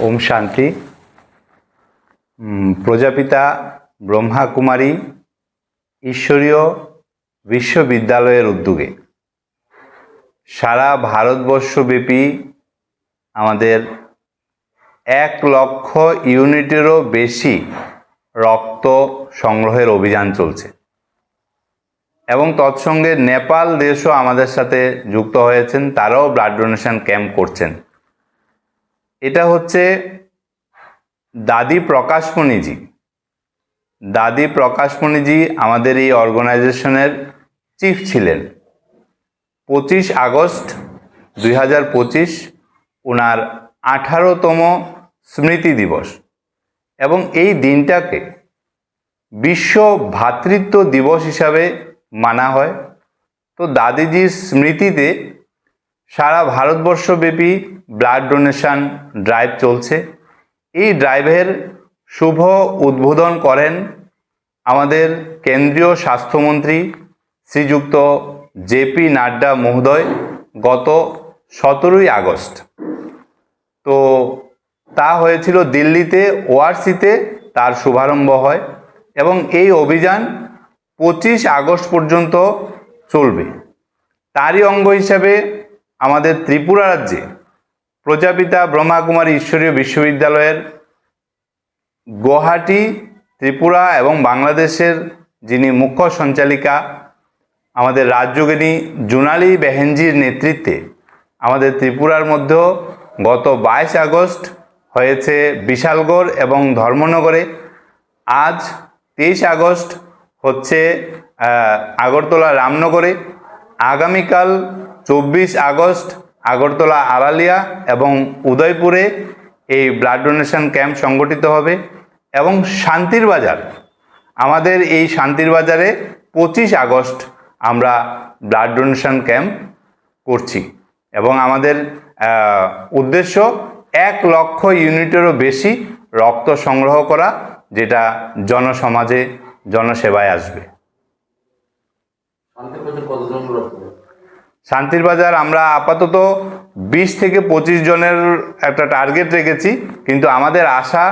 ওম শান্তি। প্রজাপিতা ব্রহ্মা কুমারী ঈশ্বরীয় বিশ্ববিদ্যালয়ের উদ্যোগে। সারা ভারতবর্ষব্যাপী আমাদের এক লক্ষ ইউনিটেরও বেশি রক্ত সংগ্রহের অভিযান চলছে। এবং তৎসঙ্গে নেপাল দেশও আমাদের সাথে যুক্ত হয়েছেন, তারাও ব্লাড ডোনেশন ক্যাম্প করছেন। এটা হচ্ছে দাদি প্রকাশমণিজি দাদি প্রকাশমণিজি আমাদের এই অর্গানাইজেশনের চিফ ছিলেন। পঁচিশ আগস্ট দুই হাজার পঁচিশ ওনার আঠারোতম স্মৃতি দিবস এবং এই দিনটাকে বিশ্ব ভ্রাতৃত্ব দিবস হিসাবে মানা হয়। তো দাদিজির স্মৃতিতে সারা ভারতবর্ষব্যাপী ব্লাড ডোনেশন ড্রাইভ চলছে। এই ড্রাইভের শুভ উদ্বোধন করেন আমাদের কেন্দ্রীয় স্বাস্থ্যমন্ত্রী শ্রীযুক্ত জেপি নাড্ডা মহোদয় গত সতেরোই আগস্ট। তো তা হয়েছিল দিল্লিতে, ওআরসিতে তার শুভারম্ভ হয় এবং এই অভিযান পঁচিশ আগস্ট পর্যন্ত চলবে। তারই অঙ্গ হিসাবে আমাদের ত্রিপুরা রাজ্যে প্রজাপিতা ব্রহ্মাকুমারী ঈশ্বরীয় বিশ্ববিদ্যালয়ের গুয়াহাটি ত্রিপুরা এবং বাংলাদেশের যিনি মুখ্য সঞ্চালিকা, আমাদের রাজ্যগিনী জুনালি বেহেনজির নেতৃত্বে আমাদের ত্রিপুরার মধ্যেও গত বাইশ আগস্ট হয়েছে বিশালগড় এবং ধর্মনগরে। আজ তেইশ আগস্ট হচ্ছে আগরতলা রামনগরে। আগামীকাল চব্বিশ আগস্ট আগরতলা আড়ালিয়া এবং উদয়পুরে এই ব্লাড ডোনেশন ক্যাম্প সংগঠিত হবে এবং শান্তির বাজার। আমাদের এই শান্তির বাজারে পঁচিশ আগস্ট আমরা ব্লাড ডোনেশন ক্যাম্প করছি এবং আমাদের উদ্দেশ্য এক লক্ষ ইউনিটেরও বেশি রক্ত সংগ্রহ করা, যেটা জনসমাজে জনসেবায় আসবে। শান্তির বাজার, আমরা আপাতত বিশ থেকে পঁচিশ জনের একটা টার্গেট রেখেছি, কিন্তু আমাদের আশা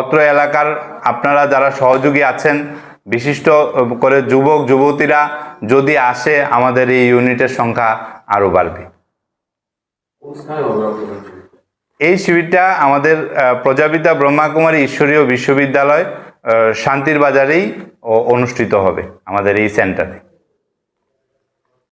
অত্র এলাকার আপনারা যারা সহযোগী আছেন, বিশিষ্ট করে যুবক, যুবতীরা যদি আসে, আমাদের এই ইউনিটের সংখ্যা আরও বাড়বে? এই শিবিরটা আমাদের প্রজাপিতা ব্রহ্মাকুমারী ঈশ্বরীয় বিশ্ববিদ্যালয় শান্তির বাজারেই অনুষ্ঠিত হবে আমাদের এই সেন্টারে